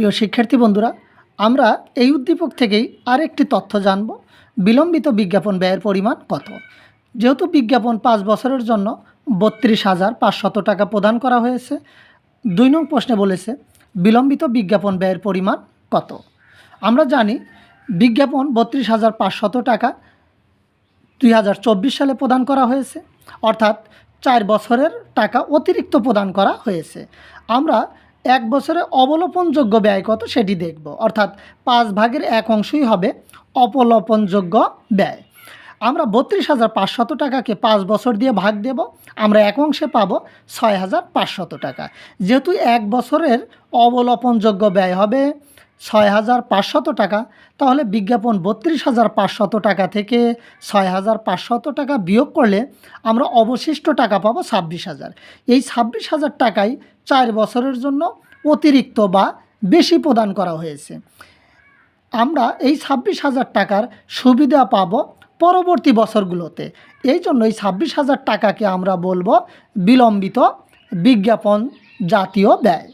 প্রিয় শিক্ষার্থী বন্ধুরা, আমরা এই উদ্দীপক থেকেই আরেকটি তথ্য জানব। বিলম্বিত বিজ্ঞাপন ব্যয়ের পরিমাণ কত? যেহেতু বিজ্ঞাপন পাঁচ বছরের জন্য বত্রিশ হাজার পাঁচশত টাকা প্রদান করা হয়েছে, দুই নং প্রশ্নে বলেছে, বিলম্বিত বিজ্ঞাপন ব্যয়ের পরিমাণ কত? আমরা জানি, বিজ্ঞাপন বত্রিশ হাজার পাঁচশত টাকা দুই হাজার চব্বিশ সালে প্রদান করা হয়েছে, অর্থাৎ চার বছরের টাকা অতিরিক্ত প্রদান করা হয়েছে। আমরা এক বছরে অবলোপনযোগ্য ব্যয় কত সেটি দেখব। অর্থাৎ পাঁচ ভাগের এক অংশই হবে অবলোপনযোগ্য ব্যয়। আমরা বত্রিশ হাজার পাঁচশত টাকাকে পাঁচ বছর দিয়ে ভাগ দেব। আমরা এক অংশে পাবো ছয় হাজার পাঁচশত টাকা। যেহেতু এক বছরের অবলোপনযোগ্য ব্যয় হবে ছয় হাজার পাঁচশত টাকা, তাহলে বিজ্ঞাপন বত্রিশ হাজার পাঁচশত টাকা থেকে ছয় হাজার পাঁচশত টাকা বিয়োগ করলে আমরা অবশিষ্ট টাকা পাবো ছাব্বিশ হাজার। এই ছাব্বিশ হাজার টাকাই চার বছরের জন্য অতিরিক্ত বা বেশি প্রদান করা হয়েছে। আমরা এই ছাব্বিশ হাজার টাকার সুবিধা পাবো পরবর্তী বছরগুলোতে। এই জন্য এই ছাব্বিশ হাজার টাকাকে আমরা বলব বিলম্বিত বিজ্ঞাপন জাতীয় ব্যয়।